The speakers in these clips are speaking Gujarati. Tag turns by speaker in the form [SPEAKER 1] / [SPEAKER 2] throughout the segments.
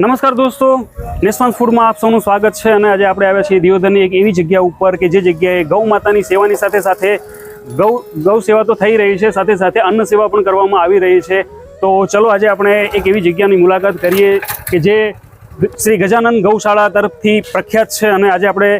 [SPEAKER 1] નમસ્કાર દોસ્તો નેશવાન ફૂડમાં આપ સૌનું સ્વાગત છે અને આજે આપણે આવ્યા છીએ દિયોદરની એક એવી જગ્યા ઉપર કે જે જગ્યાએ ગૌ માતાની સેવાની સાથે સાથે ગૌ ગૌ સેવા તો થઈ રહી છે, સાથે સાથે અન્ન સેવા પણ કરવામાં આવી રહી છે. તો ચલો આજે આપણે એક એવી જગ્યાની મુલાકાત કરીએ કે જે શ્રી ગજાનંદ ગૌશાળા તરફથી પ્રખ્યાત છે અને આજે આપણે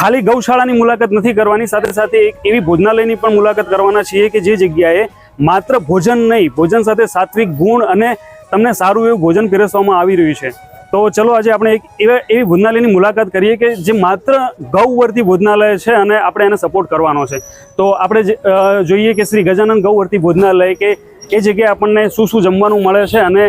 [SPEAKER 1] ખાલી ગૌશાળાની મુલાકાત નથી કરવાની, સાથે સાથે એક એવી ભોજનાલયની પણ મુલાકાત કરવાના છીએ કે જે જગ્યાએ માત્ર ભોજન નહીં, ભોજન સાથે સાત્વિક ગુણ અને તમને સારું એવું ભોજન પીરસવામાં આવી રહ્યું છે. તો ચલો આજે આપણે એક એવા, એવી ભોજનાલયની મુલાકાત કરીએ કે જે માત્ર ગૌવર્તી ભોજનાલય છે અને આપણે એને સપોર્ટ કરવાનો છે. તો આપણે જોઈએ કે શ્રી ગજાનંદ ગૌવર્તી ભોજનાલય કે એ જગ્યાએ આપણને શું શું જમવાનું મળે છે અને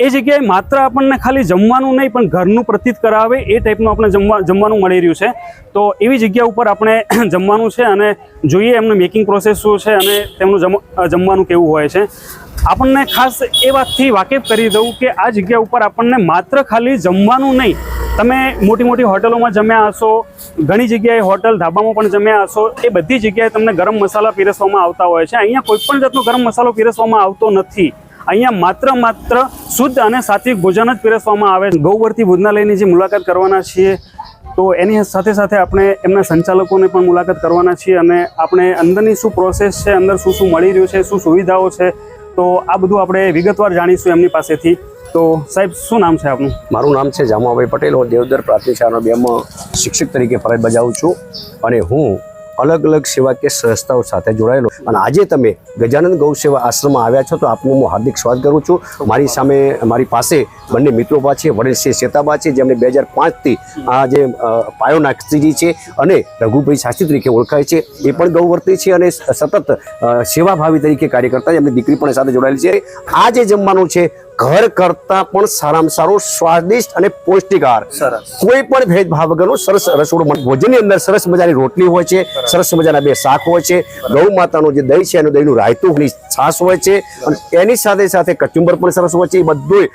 [SPEAKER 1] એ જગ્યાએ માત્ર આપણને ખાલી જમવાનું નહીં, પણ ઘરનું પ્રતીત કરાવે એ ટાઈપનું આપણે જમવા, જમવાનું મળી રહ્યું છે. તો એવી જગ્યા ઉપર આપણે જમવાનું છે અને જોઈએ એમનું મેકિંગ પ્રોસેસ શું છે અને તેમનું જમ જમવાનું કેવું હોય છે. આપણને ખાસ એ વાતથી વાકેફ કરી દઉં કે આ જગ્યા ઉપર આપણને માત્ર ખાલી જમવાનું નહીં, તમે મોટી મોટી હોટલોમાં જમ્યા હશો, ઘણી જગ્યાએ હોટલ ધાબામાં પણ જમ્યા હશો, એ બધી જગ્યાએ તમને ગરમ મસાલા પીરસવામાં આવતા હોય છે. અહીંયા કોઈ પણ જાતનો ગરમ મસાલો પીરસવામાં આવતો નથી. અહીંયા માત્ર માત્ર શુદ્ધ અને સાત્વિક ભોજન જ પીરસવામાં આવે ગૌવર્તી ભોજનાલયની જે મુલાકાત કરવાના છીએ, તો એની સાથે સાથે આપણે એમના સંચાલકોને પણ મુલાકાત કરવાના છીએ અને આપણે અંદરની શું પ્રોસેસ છે, અંદર શું શું મળી રહ્યું છે, શું સુવિધાઓ છે, તો આ બધું આપણે વિગતવાર જાણીશું એમની પાસેથી. તો સાહેબ, શું નામ છે આપનું?
[SPEAKER 2] મારું નામ છે જામાભાઈ પટેલ. હું દેવદર પ્રાથમિક શાળાના બેમાં શિક્ષક તરીકે ફરજ બજાવું છું અને હું અલગ અલગ સેવાકીય સંસ્થાઓ સાથે જોડાયેલો. અને આજે તમે ગજાનંદ ગૌ સેવા આશ્રમમાં આવ્યા છો તો આપનું હું હાર્દિક સ્વાગત કરું છું. મારી સામે, મારી પાસે બંને મિત્રો બા છે, વડીલ શેતાબા છે, જેમને બે હજાર પાંચથી આ જે પાયો નાગજીજી છે અને રઘુભાઈ શાસ્ત્રી તરીકે ઓળખાય છે. એ પણ ગૌવર્તી છે અને સતત સેવાભાવી તરીકે કાર્ય કરતા એમની દીકરી પણ સાથે જોડાયેલી છે. આ જે જમવાનું છે ઘર કરતાં પણ સારામાં સારું સ્વાદિષ્ટ અને પૌષ્ટિક આહાર. કોઈ પણ ભેદભાવ વગરનું સરસ રસોડું ભોજનની અંદર સરસ મજાની રોટલી હોય છે સરસ મજાના બે શાક હોય છે. ગૌ માતાનું જે દહીં છે એનું દહીંનું રાયતું છાશ હોય છે અને એની સાથે સાથે કચુંબર પણ સરસ હોય છે. એ બધું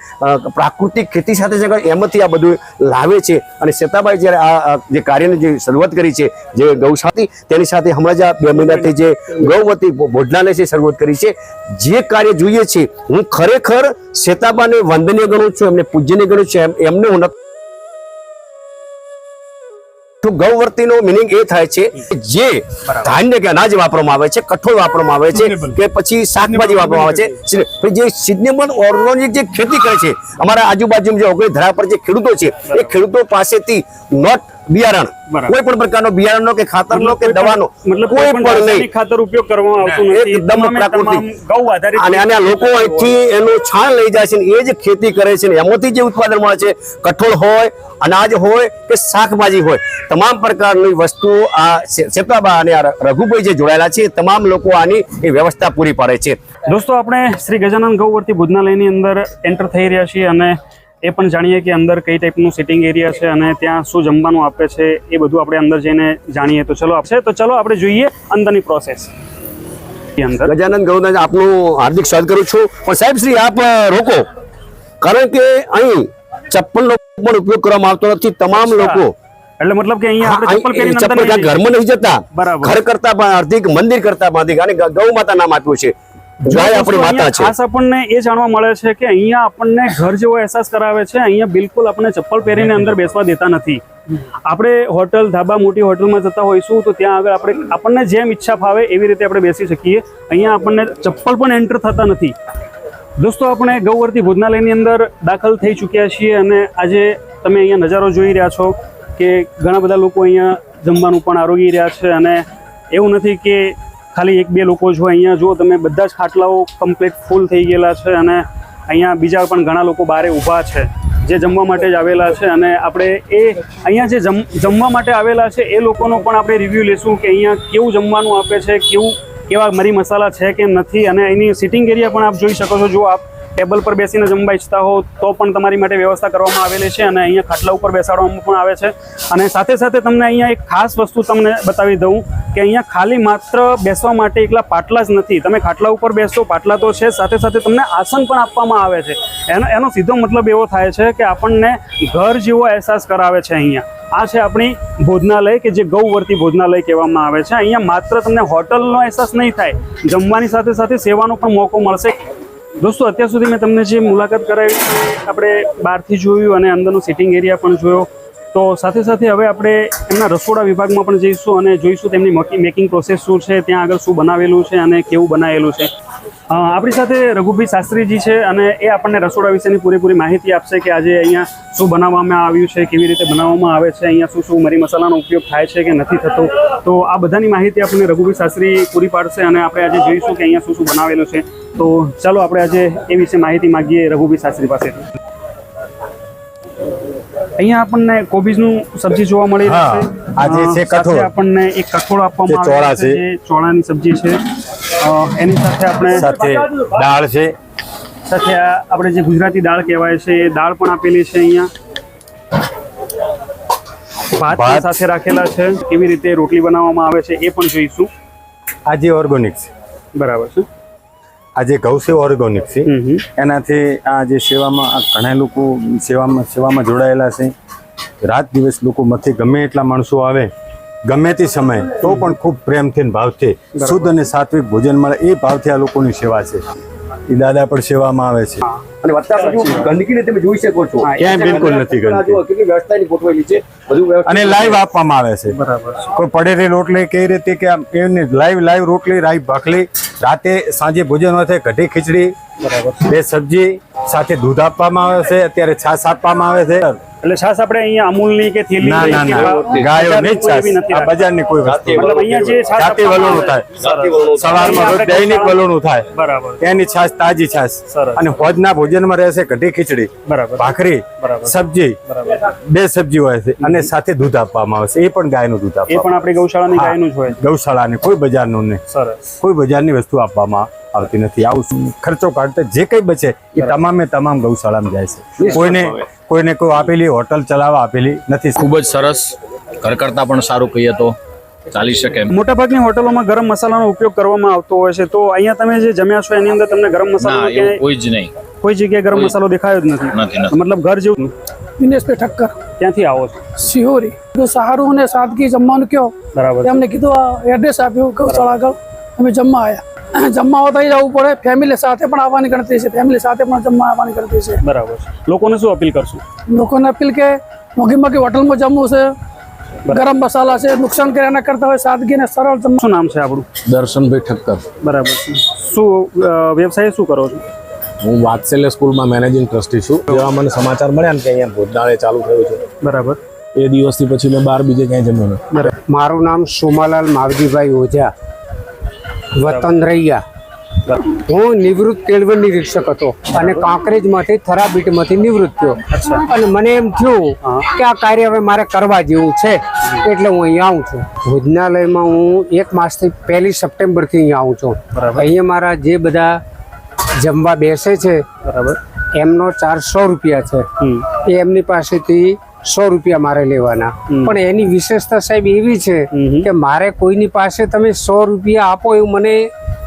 [SPEAKER 2] પ્રાકૃતિક ખેતી સાથે એમાંથી આ બધું લાવે છે. અને શેતાબાઈ જ્યારે આ જે કાર્યની જે શરૂઆત કરી છે, જે ગૌશાળી તેની સાથે હમણાં જ આ બે મહિનાથી જે ગૌવતી ભોજનાલય છે, શરૂઆત કરી છે. જે કાર્ય જોઈએ છે, હું ખરેખર શેતાબાને વંદનીય ગણું છું, એમને પૂજ્યને ગણું છું, એમ- એમને હું તો ગૌવર્તીનો મિનિંગ એ થાય છે કે જે ધાન્ય કે અનાજ વાપરવામાં આવે છે કઠોળ વાપરવામાં આવે છે કે પછી શાકભાજી વાપરવામાં આવે છે. જે સિઝનેબલ ઓર્ગોનિક જે ખેતી કરે છે અમારા આજુબાજુ જે ઓગળી ધરા પર જે ખેડૂતો છે એ ખેડૂતો પાસેથી નોટ બિયારણ. કોઈ પણ પ્રકારનો બિયારણનો કે ખાતરનો કે દવાનો કોઈ પણ નહીં.
[SPEAKER 1] ખાતર ઉપયોગ કરવામાં આવતો નથી.
[SPEAKER 2] એકદમ પ્રાકૃતિક.
[SPEAKER 1] આધારિત
[SPEAKER 2] અને લોકો અહીંથી એનું છાણ લઈ જાય છે ને એ જ ખેતી કરે છે ને એમાંથી જે ઉત્પાદન મળે છે કઠોળ હોય અનાજ હોય કે શાકભાજી હોય તમામ પ્રકારની વસ્તુઓ આ શેતાબા અને આ રઘુભાઈ જે જોડાયેલા છે તમામ લોકો આની એ વ્યવસ્થા પૂરી પાડે છે.
[SPEAKER 1] દોસ્તો આપણે શ્રી ગજાનંદ ગૌવર્તી ભોજનાલયની અંદર એન્ટર થઈ રહ્યા છીએ અને એ પણ જાણીએ કે અંદર કઈ ટાઈપનું સિટિંગ એરિયા છે અને ત્યાં શું જમવાનું આપે છે એ બધું આપણે અંદર જઈને જાણીએ. તો ચલો આપશે. તો ચલો આપણે જોઈએ અંદરની પ્રોસેસ અંદર.
[SPEAKER 2] ગજાનંદ ગૌદાજ આપનું હાર્દિક સ્વાગત કરું છું. પણ સાહેબ શ્રી આપ રોકો. કારણ કે અહીં ચપ્પલનો પણ ઉપયોગ કરવામાં આવતો નથી. તમામ લોકો
[SPEAKER 1] એટલે મતલબ કે અહીંયા આપણે ચપ્પલ પહેરીને
[SPEAKER 2] ચપ્પલ ઘરમાં નહીં જતા.
[SPEAKER 1] બરાબર.
[SPEAKER 2] ઘર કરતા પણ અધિક મંદિર કરતા પણ અધિક અને ગૌ માતા નામ આપ્યું છે. ગાય આપણી માતા છે.
[SPEAKER 1] ખાસ આપણને એ જાણવા મળે છે કે અહીંયા આપણને ઘર જેવો અહેસાસ કરાવે છે. અહીંયા બિલકુલ આપણને ચપ્પલ પહેરીને અંદર બેસવા દેતા નથી. આપણે હોટલ ધાબા મોટી હોટલમાં જતા હોઈશું તો ત્યાં આગળ આપણે આપણને જેમ ઈચ્છા ફાવે એવી રીતે આપણે બેસી શકીએ. અહીંયા આપણને ચપ્પલ પણ એન્ટર થતા નથી. દોસ્તો આપણે ગૌવર્તી ભોજનાલયની અંદર દાખલ થઈ ચૂક્યા છીએ અને આજે તમે અહીંયા નજારો જોઈ રહ્યા છો કે ઘણા બધા લોકો અહીંયા જમવાનું પણ આરોગી રહ્યા છે અને એવું નથી કે ખાલી એક બે લોકો જો અહીંયા જો તમે બધા જ ખાટલાઓ કમ્પ્લીટ ફૂલ થઈ ગયેલા છે અને અહીંયા બીજા પણ ઘણા લોકો બારે ઊભા છે, જે જમવા માટે જ આવેલા છે અને આપણે એ અહીંયા જે જમ, જમવા માટે આવેલા છે, એ લોકોનો પણ આપણે રિવ્યૂ લેશું કે અહીંયા કેવું જમવાનું આપે છે, કેવું, કેવા મરી મસાલા છે કે નથી અને એની સિટિંગ એરિયા પણ આપ જોઈ શકો છો, જો આપ ટેબલ પર બેસીને જમવા ઈચ્છતા હો તો પણ તમારી માટે વ્યવસ્થા કરવામાં આવેલી છે અને અહીંયા ખાટલા ઉપર બેસાડવામાં પણ આવે છે અને સાથે સાથે તમને અહીંયા એક ખાસ વસ્તુ તમને બતાવી દઉં કે અહીંયા ખાલી માત્ર બેસવા માટે એકલા પાટલા જ નથી. તમે ખાટલા ઉપર બેસો, પાટલા તો છે, સાથે સાથે તમને આસન પણ આપવામાં આવે છે. એનો એનો સીધો મતલબ એવો થાય છે કે આપણને ઘર જેવો અહેસાસ કરાવે છે અહીંયા. આ છે આપણી ભોજનાલય કે જે ગૌવર્તી ભોજનાલય કહેવામાં આવે છે. અહીંયા માત્ર તમને હોટલનો અહેસાસ નહીં થાય, જમવાની સાથે સાથે સેવાનો પણ મોકો મળશે. દોસ્તો, અત્યાર સુધી મેં તમને જે મુલાકાત કરાવી, આપણે બહારથી જોયું અને અંદરનો સિટિંગ એરિયા પણ જોયો. તો સાથે સાથે હવે આપણે એમના રસોડા વિભાગમાં પણ જઈશું અને જોઈશું તેમની મકી મેકિંગ પ્રોસેસ શું છે, ત્યાં આગળ શું બનાવેલું છે અને કેવું બનાવેલું છે. આપણી સાથે રઘુભાઈ શાસ્ત્રીજી છે અને એ આપણને રસોડા વિશેની પૂરેપૂરી માહિતી આપશે કે આજે અહીંયા શું બનાવવામાં આવ્યું છે, કેવી રીતે બનાવવામાં આવે છે, અહીંયા શું શું મરી મસાલાનો ઉપયોગ થાય છે કે નથી થતો. તો આ બધાની માહિતી આપણને રઘુભાઈ શાસ્ત્રી પૂરી પાડશે અને આપણે આજે જોઈશું કે અહીંયા શું શું બનાવેલું છે. તો ચાલો આપણે આજે એ વિશે માહિતી માગીએ રઘુભાઈ શાસ્ત્રી પાસે. અહીંયા આપણને કોબીજનું સબ્જી જોવા મળી રહી છે.
[SPEAKER 3] આ જે છે કઠોળ.
[SPEAKER 1] આપણને એક કઠોળ આપવામાં આવે છે. જે ચોળાની સબ્જી છે. એની સાથે આપણે
[SPEAKER 3] સાથે દાળ છે.
[SPEAKER 1] સાથે આપણે જે ગુજરાતી દાળ કહેવાય છે એ દાળ પણ આપેલી છે અહીંયા. ભાત. સાથે રાખેલા છે. કેવી રીતે રોટલી બનાવવામાં આવે છે એ પણ જોઈશું.
[SPEAKER 3] આ જે ઓર્ગોનિક છે.
[SPEAKER 1] બરાબર છે.
[SPEAKER 3] આ જે ઘઉં ઓર્ગોનિક છે. એનાથી આ જે સેવામાં આ ઘણા લોકો સેવામાં સેવામાં જોડાયેલા છે. રાત દિવસ લોકો મથી ગમે એટલા માણસો આવે ગમે તે સમયે તો પણ ખૂબ પ્રેમથી ભાવથી શુદ્ધ અને સાત્વિક ભોજન મળે એ ભાવથી આ લોકોની સેવા છે. એ દાદા પણ સેવામાં આવે છે.
[SPEAKER 2] અને વત્તા બધું ગંદકીને તમે જોઈ શકો છો.
[SPEAKER 3] ક્યાંય બિલકુલ નથી ગંદકી.
[SPEAKER 2] જુઓ, કેટલી વ્યવસ્થાની ગોઠવેલી છે બધું
[SPEAKER 3] અને લાઈવ આપવામાં આવે છે.
[SPEAKER 1] બરાબર.
[SPEAKER 3] કોઈ પડેલી રોટલી કઈ રીતે કે આમ લાઈવ લાઈવ રોટલી રાઈ ભાખલી રાતે સાંજે ભોજન હોય છે કઢી ખીચડી
[SPEAKER 1] બરાબર.
[SPEAKER 3] બે સબ્જી સાથે દૂધ આપવામાં આવે છે અત્યારે છાશ આપવામાં આવે છે.
[SPEAKER 1] એટલે છાસ આપણે અહીંયા અમૂલની કે થેલી
[SPEAKER 3] ના ના ના. ગાયોની જ છાશ આ બજારની કોઈ વસ્તુ
[SPEAKER 1] મતલબ અહીંયા જે છાસ
[SPEAKER 3] જાતે વલોણું થાય. સવારમાં રોજ દૈનિક વલોણું થાય.
[SPEAKER 1] બરાબર.
[SPEAKER 3] એની છાસ તાજી
[SPEAKER 1] સરસ.
[SPEAKER 3] અને હોજના ભોજનમાં રહેશે કઢી ખીચડી
[SPEAKER 1] બરાબર.
[SPEAKER 3] ભાખરી
[SPEAKER 1] બરાબર.
[SPEAKER 3] સબ્જી
[SPEAKER 1] બરાબર.
[SPEAKER 3] બે સબ્જી હોય છે. અને સાથે દૂધ આપવામાં આવે છે. એ પણ ગાયનું દૂધ
[SPEAKER 1] એ પણ આપણી ગૌશાળાની ગાયનું જ હોય
[SPEAKER 3] ગૌશાળાને કોઈ બજારનું નહીં.
[SPEAKER 1] સરસ.
[SPEAKER 3] કોઈ બજારની વસ્તુ આપવામાં આવતી નથી. આવું ખર્ચો કાઢતા જે કંઈ બચે એ તમામે તમામ ગૌશાળામાં જાય છે. કોઈને કોઈને કોઈ આપેલી હોટલ ચલાવવા આપેલી નથી.
[SPEAKER 4] ખૂબ જ સરસ ઘર કરતાં પણ સારું કહીએ તો ચાલી શકે
[SPEAKER 1] મોટાભાગની હોટલોમાં ગરમ મસાલાનો ઉપયોગ કરવામાં આવતો હોય છે. તો અહીંયા તમે જે જમ્યા છો એની અંદર તમને ગરમ મસાલો
[SPEAKER 4] કોઈ જ નહીં.
[SPEAKER 1] કોઈ જગ્યાએ ગરમ મસાલો દેખાયો જ નથી. મતલબ ઘર જેવું
[SPEAKER 5] દિનેશ પે ઠક્કર.
[SPEAKER 1] ત્યાંથી આવો છો?
[SPEAKER 5] સિહોરી. જો સારું અને સાદગી જમવાનું કયો
[SPEAKER 1] બરાબર.
[SPEAKER 5] એમને કીધું એડ્રેસ આપ્યું ગૌશાળા આગળ. અમે જમવા આવ્યા જમવા થઈ જવું પડે. ફેમિલી સાથે પણ આવવાની ગણતરી છે. ફેમિલી સાથે પણ જમવા આવવાની ગણતરી છે.
[SPEAKER 1] બરાબર લોકોને શું અપીલ કરશું?
[SPEAKER 5] લોકોને અપીલ કે મોંઘી મોંઘી હોટલમાં જમવું છે. ગરમ મસાલા છે. નુકસાન કર્યા ના કરતા હોય. સાદગી ને સરળ
[SPEAKER 1] શું નામ છે આપણું?
[SPEAKER 6] દર્શનભાઈ ઠક્કર.
[SPEAKER 1] બરાબર શું વ્યવસાય શું કરો છો?
[SPEAKER 6] હું વાત્સલ્ય સ્કૂલમાં મેનેજિંગ ટ્રસ્ટી છું. જેવા મને સમાચાર મળ્યા ને કે અહીંયા ભોજનાલય ચાલુ થયું છે.
[SPEAKER 1] બરાબર.
[SPEAKER 6] એ દિવસથી પછી મેં બહાર બીજે ક્યાંય જમ્યો નથી.
[SPEAKER 7] મારું નામ સોમાલાલ માવજીભાઈ ઓઝા વતન રૈયા. હું નિવૃત્ત કેળવણ નિરીક્ષક હતો અને કાંકરેજમાંથી થરાબીટમાંથી નિવૃત્ત થયો. અને મને એમ થયું કે આ કાર્ય હવે મારે કરવા જેવું છે એટલે હું અહીંયા આવું છું. ભોજનાલયમાં હું એક માસથી પહેલી સપ્ટેમ્બરથી અહીંયા આવું છું. અહીંયા મારા જે બધા જમવા બેસે છે
[SPEAKER 1] બરાબર.
[SPEAKER 7] એમનો ચાર્જ સો રૂપિયા છે. એ એમની પાસેથી સો રૂપિયા મારે લેવાના. પણ એની વિશેષતા સાહેબ એવી છે કે મારે કોઈની પાસે તમે સો રૂપિયા આપો એવું મને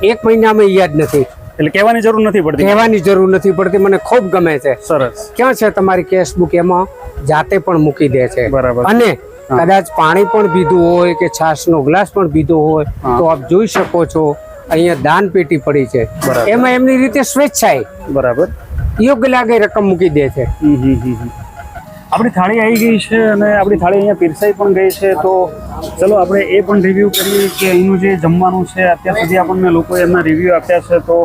[SPEAKER 7] એક મહિનામાં યાદ નથી.
[SPEAKER 1] એટલે કહેવાની જરૂર નથી પડતી.
[SPEAKER 7] કહેવાની જરૂર નથી પડતી. મને ખૂબ ગમે છે.
[SPEAKER 1] સરસ.
[SPEAKER 7] ક્યાં છે તમારી કેશબુક એમાં જાતે પણ મૂકી દે છે.
[SPEAKER 1] બરાબર.
[SPEAKER 7] અને કદાચ પાણી પણ પીધું હોય કે છાશનો ગ્લાસ પણ પીધો હોય તો આપ જોઈ શકો છો અહીંયા દાન પેટી પડી છે. એમાં એમની રીતે સ્વેચ્છાએ
[SPEAKER 1] બરાબર.
[SPEAKER 7] યોગ્ય લાગે રકમ મૂકી દે છે.
[SPEAKER 1] આપણી થાળી આવી ગઈ છે અને આપણી થાળી અહીંયા પીરસાઈ પણ ગઈ છે. તો ચલો, આપણે એ પણ રિવ્યૂ કરીએ કે અહીંનું જે જમવાનું છે, અત્યાર સુધી આપણને લોકોએ એમના રિવ્યૂ આપ્યા છે. તો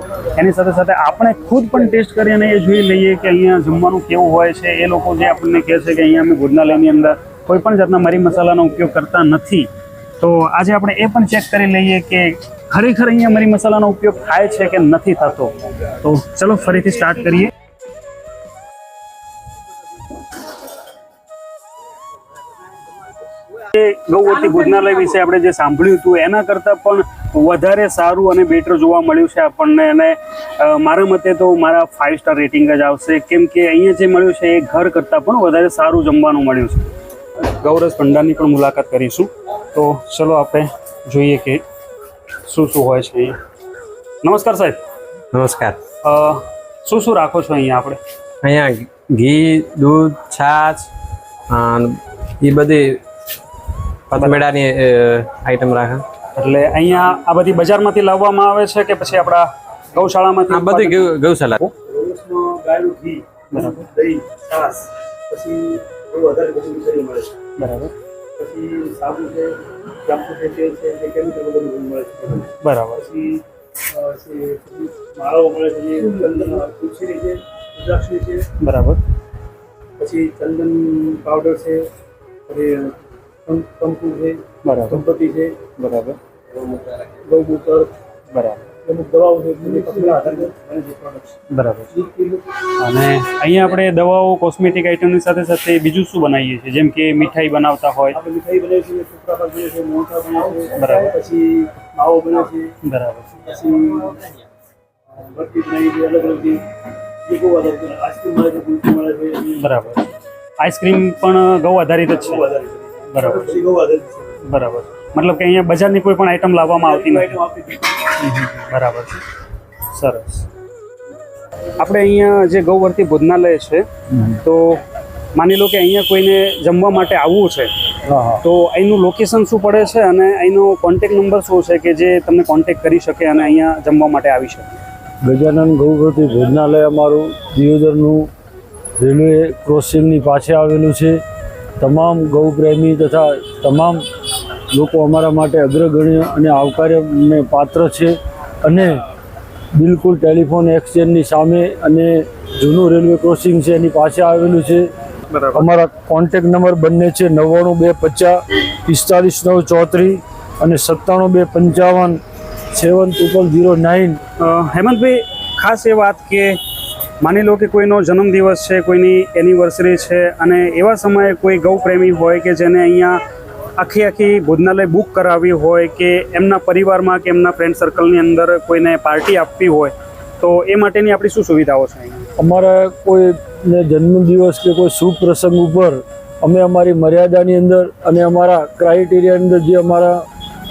[SPEAKER 1] એની સાથે સાથે આપણે ખુદ પણ ટેસ્ટ કરી અને એ જોઈ લઈએ કે અહીંયા જમવાનું કેવું હોય છે. એ લોકો જે આપણને કહે છે કે અહીંયા અમે ભોજનાલયની અંદર કોઈ પણ જાતના મરી મસાલાનો ઉપયોગ કરતા નથી. તો આજે આપણે એ પણ ચેક કરી લઈએ કે ખરેખર અહીંયા મરી મસાલાનો ઉપયોગ થાય છે કે નથી થતો. તો ચલો, ફરીથી સ્ટાર્ટ કરીએ. એ ગૌવર્તી ભોજનાલય વિશે આપણે જે સાંભળ્યું હતું એના કરતાં પણ વધારે સારું અને બેટર જોવા મળ્યું છે આપણને. અને મારા મતે તો મારા ફાઇવ સ્ટાર રેટિંગ જ આવશે. કેમ કે અહીંયા જે મળ્યું છે એ ઘર કરતાં પણ વધારે સારું જમવાનું મળ્યું છે. ગૌરસ ભંડારની પણ મુલાકાત કરીશું. તો ચલો આપણે જોઈએ કે શું શું હોય છે અહીંયા. નમસ્કાર સાહેબ.
[SPEAKER 8] નમસ્કાર.
[SPEAKER 1] શું શું રાખો છો અહીંયા આપણે?
[SPEAKER 8] અહીંયા ઘી દૂધ છાશ એ બધી પતમેડાની આઈટમ રાખે.
[SPEAKER 1] એટલે અહીંયા આ બધી બજારમાંથી લાવવામાં આવે છે કે પછી આપણા ગૌશાળામાંથી
[SPEAKER 8] આ બધી ગૌશાળા.
[SPEAKER 1] ગાયનું ઘી બરાબર. દહીં છાશ પછી થોડું વધારે બધું વિચારી મળે છે બરાબર. પછી સાબુ છે ચાંપુ છે તેલ છે જે કેમિકલ બધું મળે છે બરાબર. પછી માળાઓ મળે છે ચંદન તુલસીની છે રુદ્રાક્ષની છે બરાબર. પછી ચંદન પાવડર છે પછી કંકુ છે બરાબર. કંપતિ છે. બરાબર. ગૌમૂત્ર બરાબર. બરાબર. અને અહીંયા આપણે દવાઓ કોસ્મેટિક આઇટમની સાથે સાથે બીજું શું બનાવીએ છીએ? જેમ કે મીઠાઈ બનાવતા હોય. મીઠાઈ બનાવીએ છીએ સુત્રા પાક બને છે મોહનથાળ બને બરાબર. પછી માવો બને છે બરાબર. પછી બરફી બનાવી છે અલગ અલગ આઈસ્ક્રીમ મળે છે બરાબર. આઈસ્ક્રીમ પણ ગૌ આધારિત જ છે. બરાબર. બરાબર. મતલબ કે અહીંયા બજારની કોઈ પણ આઈટમ લાવવામાં આવતી નથી. બરાબર. સરસ. આપણે અહીંયા જે ગૌવર્તી ભોજનાલય છે તો માની લો કે અહીંયા કોઈને જમવા માટે આવવું છે તો અહીંનું લોકેશન શું પડે છે અને અહીંનો કોન્ટેક નંબર શું છે કે જે તમને કોન્ટેક કરી શકે અને અહીંયા જમવા માટે આવી શકે?
[SPEAKER 9] ગજાનંદ ગૌવર્તી ભોજનાલય અમારું દિયોદરનું રેલવે ક્રોસિંગની પાસે આવેલું છે. તમામ ગૌપ્રેમી તથા તમામ લોકો અમારા માટે અગ્રગણ્ય અને આવકાર્યને પાત્ર છે અને બિલકુલ ટેલિફોન એક્સચેન્જની સામે અને જૂનું રેલવે ક્રોસિંગ છે એની પાસે આવેલું છે. અમારા કોન્ટેક નંબર બંને છે નવ્વાણું બે પચાસ પિસ્તાલીસ નવ ચોત્રીસ અને સત્તાણું બે પંચાવન સેવન ટ્રિપલ ઝીરો નાઇન.
[SPEAKER 1] હેમંતભાઈ ખાસ એ વાત કે માની લો કે કોઈનો જન્મદિવસ છે, કોઈની એનિવર્સરી છે અને એવા સમયે કોઈ ગૌપ્રેમી હોય કે જેને અહીંયા આખી આખી ભોજનાલય બુક કરાવી હોય કે એમના પરિવારમાં કે એમના ફ્રેન્ડ સર્કલની અંદર કોઈને પાર્ટી આપવી હોય, તો એ માટેની આપણી શું સુવિધાઓ છે
[SPEAKER 9] અમારા કોઈને જન્મદિવસ કે કોઈ શુભ પ્રસંગ ઉપર અમે અમારી મર્યાદાની અંદર અને અમારા ક્રાઇટેરિયાની અંદર જે અમારા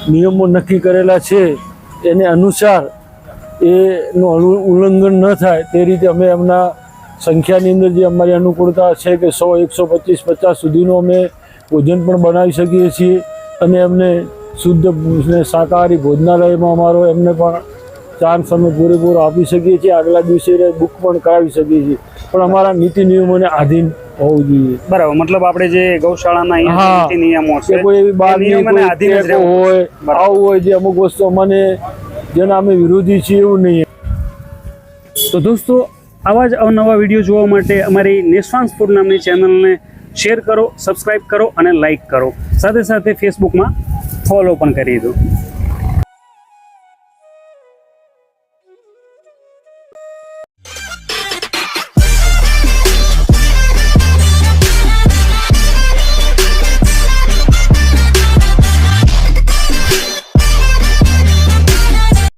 [SPEAKER 9] નિયમો નક્કી કરેલા છે, એને અનુસાર એનું ઉલ્લંઘન ન થાય તે રીતે અમે એમના સંખ્યાની અંદર જે અમારી અનુકૂળતા છે કે સો એકસો પચીસ પચાસ સુધીનું અમે ભોજન પણ બનાવી શકીએ છીએ અને એમને શુદ્ધ શાકાહારી ભોજનાલયમાં અમારો એમને પણ ચાન્સ અમે પૂરેપૂરો આપી શકીએ છીએ. આગલા દિવસે બુક પણ કરાવી શકીએ છીએ. પણ અમારા નીતિ નિયમોને આધીન હોવું જોઈએ.
[SPEAKER 1] બરાબર. મતલબ આપણે જે ગૌશાળાના નીતિ નિયમો છે
[SPEAKER 9] કોઈ એવી હોય. આવું હોય જે અમુક વસ્તુ અમને જેના અમે વિરોધી છીએ એવું નહીં.
[SPEAKER 1] તો દોસ્તો, આવા જ અવનવા વીડિયો જોવા માટે અમારી નિસ્વાંસ ફૂડ નામની ચેનલને શેર કરો સબસ્ક્રાઈબ કરો અને લાઈક કરો. સાથે સાથે ફેસબુકમાં ફોલો પણ કરી દો.